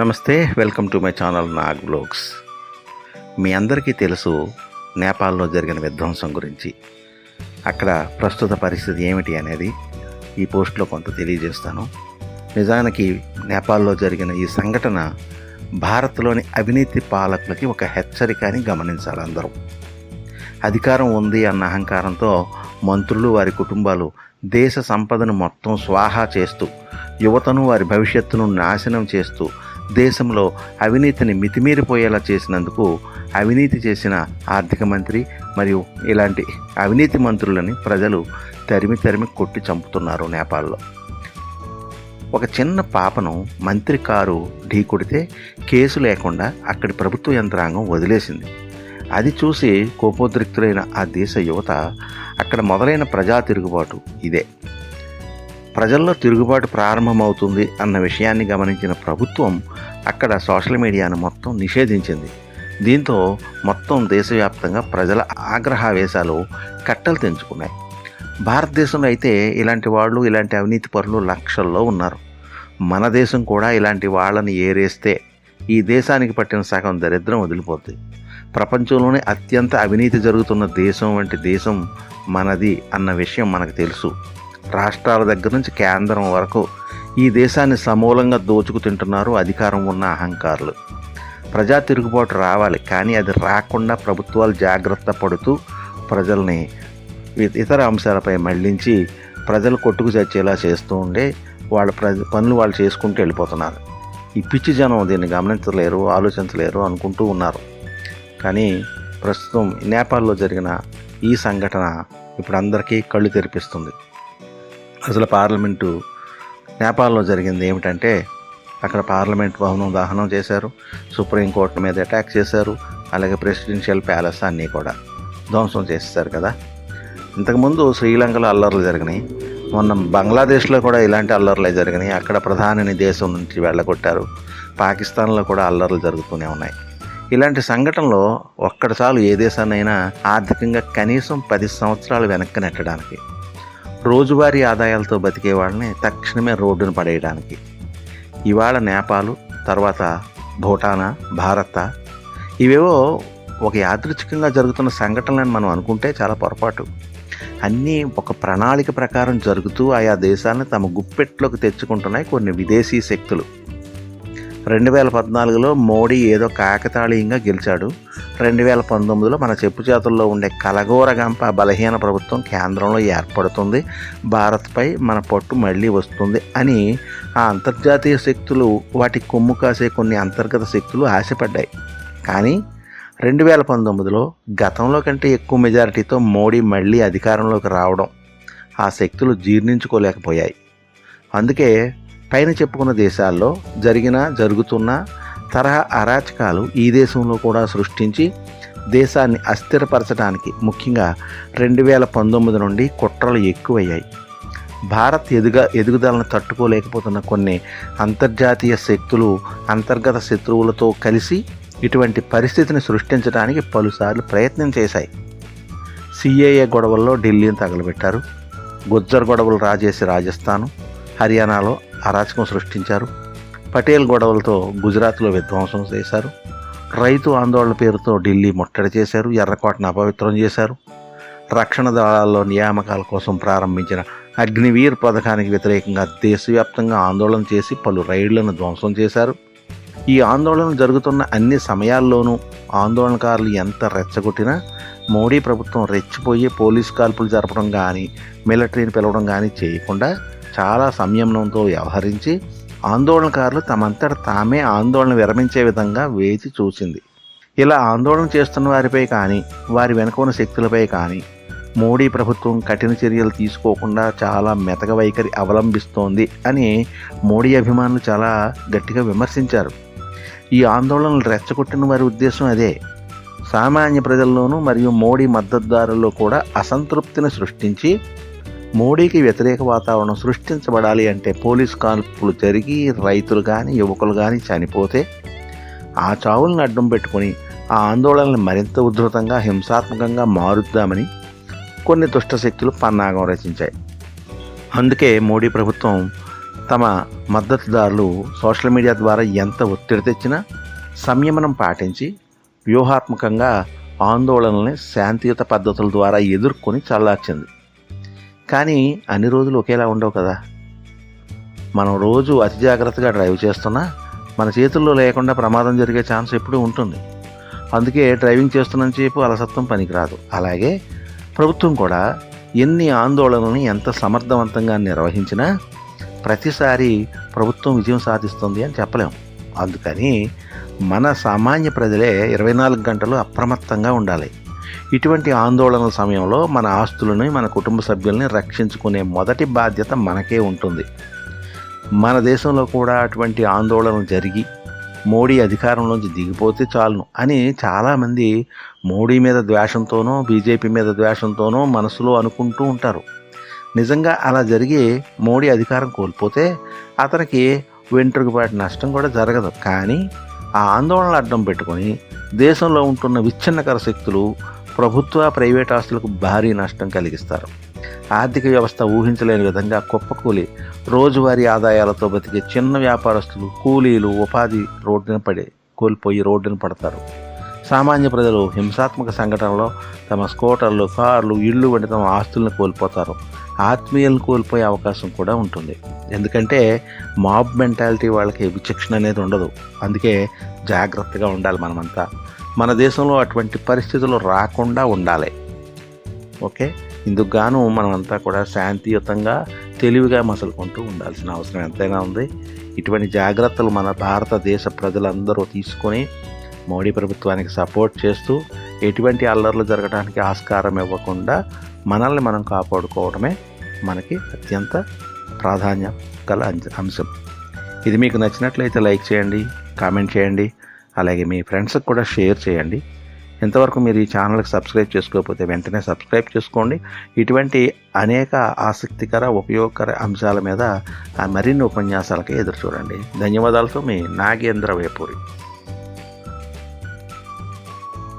నమస్తే welcome to my channel Nag blogs. మీ అందరికీ తెలుసు నేపాల్లో జరిగిన విధ్వంసం గురించి. అక్కడ ప్రస్తుత పరిస్థితి ఏమిటి అనేది ఈ పోస్ట్లో కొంత తెలియజేస్తాను. నిజానికి నేపాల్లో జరిగిన ఈ సంఘటన భారత్లోని అవినీతి పాలకులకి ఒక హెచ్చరిక అని గమనించాలి అందరూ. అధికారం ఉంది అన్న అహంకారంతో మంత్రులు వారి కుటుంబాలు దేశ సంపదను మొత్తం స్వాహా చేస్తూ యువతను వారి భవిష్యత్తును నాశనం చేస్తూ దేశంలో అవినీతిని మితిమీరిపోయేలా చేసినందుకు అవినీతి చేసిన ఆర్థిక మంత్రి మరియు ఇలాంటి అవినీతి మంత్రులని ప్రజలు తరిమి తరిమి కొట్టి చంపుతున్నారు నేపాల్లో. ఒక చిన్న పాపను మంత్రి కారు ఢీ కొడితే కేసు లేకుండా అక్కడి ప్రభుత్వ యంత్రాంగం వదిలేసింది. అది చూసి కోపోద్రిక్తులైన ఆ దేశ యువత అక్కడ మొదలైన ప్రజా తిరుగుబాటు ఇదే. ప్రజల్లో తిరుగుబాటు ప్రారంభమవుతుంది అన్న విషయాన్ని గమనించిన ప్రభుత్వం అక్కడ సోషల్ మీడియాను మొత్తం నిషేధించింది. దీంతో మొత్తం దేశవ్యాప్తంగా ప్రజల ఆగ్రహావేశాలు కట్టలు తెంచుకున్నాయి. భారతదేశంలో అయితే ఇలాంటి వాళ్ళు ఇలాంటి అవినీతి పరులు లక్షల్లో ఉన్నారు. మన దేశం కూడా ఇలాంటి వాళ్ళని ఏరేస్తే ఈ దేశానికి పట్టిన సగం దరిద్రం వదిలిపోద్ది. ప్రపంచంలోనే అత్యంత అవినీతి జరుగుతున్న దేశం వంటి దేశం మనది అన్న విషయం మనకు తెలుసు. రాష్ట్రాల దగ్గర నుంచి కేంద్రం వరకు ఈ దేశాన్ని సమూలంగా దోచుకు తింటున్నారు అధికారం ఉన్న అహంకారులు. ప్రజా తిరుగుబాటు రావాలి కానీ అది రాకుండా ప్రభుత్వాలు జాగ్రత్త పడుతూ ప్రజల్ని ఇతర అంశాలపై మళ్ళించి ప్రజలు కొట్టుకు చచ్చేలా చేస్తూ ఉండే వాళ్ళ ప్రజ పనులు వాళ్ళు చేసుకుంటూ వెళ్ళిపోతున్నారు. ఈ పిచ్చి జనం దీన్ని గమనించలేరు ఆలోచించలేరు అనుకుంటూ ఉన్నారు. కానీ ప్రస్తుతం నేపాల్లో జరిగిన ఈ సంఘటన ఇప్పుడు అందరికీ కళ్ళు తెరిపిస్తుంది. అసలు పార్లమెంటు నేపాల్లో జరిగింది ఏమిటంటే అక్కడ పార్లమెంట్ భవనం దహనం చేశారు. సుప్రీంకోర్టు మీద అటాక్ చేశారు. అలాగే ప్రెసిడెన్షియల్ ప్యాలెస్ అన్నీ కూడా ధ్వంసం చేసేసారు కదా. ఇంతకుముందు శ్రీలంకలో అల్లర్లు జరిగినాయి. మొన్న బంగ్లాదేశ్లో కూడా ఇలాంటి అల్లర్లే జరిగినాయి. అక్కడ ప్రధానిని దేశం నుంచి వెళ్ళగొట్టారు. పాకిస్తాన్లో కూడా అల్లర్లు జరుగుతూనే ఉన్నాయి. ఇలాంటి సంఘటనలో ఒక్కటి ఏ దేశాన్నైనా ఆర్థికంగా కనీసం పది సంవత్సరాలు వెనక్కి నెట్టడానికి రోజువారీ ఆదాయాలతో బతికే వాళ్ళని తక్షణమే రోడ్డును పడేయడానికి. ఇవాళ నేపాలు తర్వాత భూటానా భారత ఇవేవో ఒక యాదృచ్ఛికంగా జరుగుతున్న సంఘటనలని మనం అనుకుంటే చాలా పొరపాటు. అన్నీ ఒక ప్రణాళిక ప్రకారం జరుగుతూ ఆయా దేశాలను తమ గుప్పెట్లోకి తెచ్చుకుంటున్నాయి కొన్ని విదేశీ శక్తులు. రెండు వేల పద్నాలుగులో మోడీ ఏదో కాకతాళీయంగా గెలిచాడు. రెండు వేల పంతొమ్మిదిలో మన చెప్పు చేతుల్లో ఉండే కలగోరగంప బలహీన ప్రభుత్వం కేంద్రంలో ఏర్పడుతుంది. భారత్పై మన పట్టు మళ్ళీ వస్తుంది అని ఆ అంతర్జాతీయ శక్తులు వాటి కొమ్ము కాసే కొన్ని అంతర్గత శక్తులు ఆశపడ్డాయి. కానీ రెండు వేల పంతొమ్మిదిలో గతంలో కంటే ఎక్కువ మెజారిటీతో మోడీ మళ్ళీ అధికారంలోకి రావడం ఆ శక్తులు జీర్ణించుకోలేకపోయాయి. అందుకే పైన చెప్పుకున్న దేశాల్లో జరిగిన జరుగుతున్న తరహా అరాచకాలు ఈ దేశంలో కూడా సృష్టించి దేశాన్ని అస్థిరపరచడానికి ముఖ్యంగా రెండు వేల పంతొమ్మిది నుండి కుట్రలు ఎక్కువయ్యాయి. భారత్ ఎదుగ ఎదుగుదలను తట్టుకోలేకపోతున్న కొన్ని అంతర్జాతీయ శక్తులు అంతర్గత శత్రువులతో కలిసి ఇటువంటి పరిస్థితిని సృష్టించడానికి పలుసార్లు ప్రయత్నం చేశాయి. సిఏఏ గొడవల్లో ఢిల్లీని తగలబెట్టారు. గుజ్జర్ గొడవలు రాజేసి రాజస్థాను హర్యానాలో అరాచకం సృష్టించారు. పటేల్ గొడవలతో గుజరాత్లో విధ్వంసం చేశారు. రైతు ఆందోళన పేరుతో ఢిల్లీ ముట్టడి చేశారు. ఎర్రకోటను అపవిత్రం చేశారు. రక్షణ దళాల్లో నియామకాల కోసం ప్రారంభించిన అగ్నివీర్ పథకానికి వ్యతిరేకంగా దేశవ్యాప్తంగా ఆందోళన చేసి పలు రైళ్ళను ధ్వంసం చేశారు. ఈ ఆందోళన జరుగుతున్న అన్ని సమయాల్లోనూ ఆందోళనకారులు ఎంత రెచ్చగొట్టినా మోడీ ప్రభుత్వం రెచ్చిపోయి పోలీస్ కాల్పులు జరపడం కానీ మిలిటరీని పిలవడం కానీ చేయకుండా చాలా సంయమనంతో వ్యవహరించి ఆందోళనకారులు తమంతట తామే ఆందోళన విరమించే విధంగా వేచి చూసింది. ఇలా ఆందోళన చేస్తున్న వారిపై కానీ వారి వెనుక ఉన్న శక్తులపై కానీ మోడీ ప్రభుత్వం కఠిన చర్యలు తీసుకోకుండా చాలా మెతక వైఖరి అవలంబిస్తోంది అని మోడీ అభిమానులు చాలా గట్టిగా విమర్శించారు. ఈ ఆందోళనలు రెచ్చగొట్టిన వారి ఉద్దేశం అదే. సామాన్య ప్రజల్లోనూ మరియు మోడీ మద్దతుదారుల్లో కూడా అసంతృప్తిని సృష్టించి మోడీకి వ్యతిరేక వాతావరణం సృష్టించబడాలి అంటే పోలీస్ కాల్పులు జరిగి రైతులు కానీ యువకులు కానీ చనిపోతే ఆ చావులను అడ్డం పెట్టుకొని ఆ ఆందోళనలు మరింత ఉధృతంగా హింసాత్మకంగా మారుద్దామని కొన్ని దుష్టశక్తులు పన్నాగం రచించాయి. అందుకే మోడీ ప్రభుత్వం తమ మద్దతుదారులు సోషల్ మీడియా ద్వారా ఎంత ఒత్తిడి తెచ్చినా సంయమనం పాటించి వ్యూహాత్మకంగా ఆందోళనల్ని శాంతియుత పద్ధతుల ద్వారా ఎదుర్కొని చల్లార్చింది. కానీ అన్ని రోజులు ఒకేలా ఉండవు కదా. మనం రోజు అతి జాగ్రత్తగా డ్రైవ్ చేస్తున్నా మన చేతుల్లో లేకుండా ప్రమాదం జరిగే ఛాన్స్ ఎప్పుడూ ఉంటుంది. అందుకే డ్రైవింగ్ చేస్తున్న సేపు అలసత్వం పనికిరాదు. అలాగే ప్రభుత్వం కూడా ఎన్ని ఆందోళనల్ని ఎంత సమర్థవంతంగా నిర్వహించినా ప్రతిసారి ప్రభుత్వం విజయం సాధిస్తుంది అని చెప్పలేం. అందుకని మన సామాన్య ప్రజలే ఇరవై నాలుగు గంటలు అప్రమత్తంగా ఉండాలి. ఇటువంటి ఆందోళనల సమయంలో మన ఆస్తులని మన కుటుంబ సభ్యుల్ని రక్షించుకునే మొదటి బాధ్యత మనకే ఉంటుంది. మన దేశంలో కూడా అటువంటి ఆందోళనలు జరిగి మోడీ అధికారంలోంచి దిగిపోతే చాలును అని చాలామంది మోడీ మీద ద్వేషంతోనో బీజేపీ మీద ద్వేషంతోనో మనసులో అనుకుంటూ ఉంటారు. నిజంగా అలా జరిగి మోడీ అధికారం కోల్పోతే అతనికి వెంట్రుకపాటి నష్టం కూడా జరగదు. కానీ ఆ ఆందోళనలు అడ్డం పెట్టుకొని దేశంలో ఉంటున్న విచ్ఛిన్నకర శక్తులు ప్రభుత్వ ప్రైవేట్ ఆస్తులకు భారీ నష్టం కలిగిస్తారు. ఆర్థిక వ్యవస్థ ఊహించలేని విధంగా కుప్పకూలి రోజువారీ ఆదాయాలతో బతికే చిన్న వ్యాపారస్తులు కూలీలు ఉపాధి రోడ్డున పడి కోల్పోయి రోడ్డున పడతారు. సామాన్య ప్రజలు హింసాత్మక సంఘటనలో తమ స్కూటర్లు కార్లు ఇళ్ళు వంటి తమ ఆస్తులను కోల్పోతారు. ఆత్మీయులను కోల్పోయే అవకాశం కూడా ఉంటుంది. ఎందుకంటే మాబ్ మెంటాలిటీ వాళ్ళకి విచక్షణ అనేది ఉండదు. అందుకే జాగ్రత్తగా ఉండాలి మనమంతా. మన దేశంలో అటువంటి పరిస్థితులు రాకుండా ఉండాలి. ఓకే? ఇందుకు గాను మనమంతా కూడా శాంతియుతంగా తెలివిగా మసలుకుంటూ ఉండాల్సిన అవసరం ఎంతైనా ఉంది. ఇటువంటి జాగ్రత్తలు మన భారతదేశ ప్రజలందరూ తీసుకొని మోడీ ప్రభుత్వానికి సపోర్ట్ చేస్తూ ఎటువంటి అల్లర్లు జరగడానికి ఆస్కారం ఇవ్వకుండా మనల్ని మనం కాపాడుకోవడమే మనకి అత్యంత ప్రాధాన్యం గల అంశం. ఇది మీకు నచ్చినట్లయితే లైక్ చేయండి కామెంట్ చేయండి. అలాగే మీ ఫ్రెండ్స్కి కూడా షేర్ చేయండి. ఇంతవరకు మీరు ఈ ఛానల్కి సబ్స్క్రైబ్ చేసుకోకపోతే వెంటనే సబ్స్క్రైబ్ చేసుకోండి. ఇటువంటి అనేక ఆసక్తికర ఉపయోగకర అంశాల మీద ఆ మరిన్ని ఉపన్యాసాలకి ఎదురు చూడండి. ధన్యవాదాలతో మీ నాగేంద్ర వేపూరి.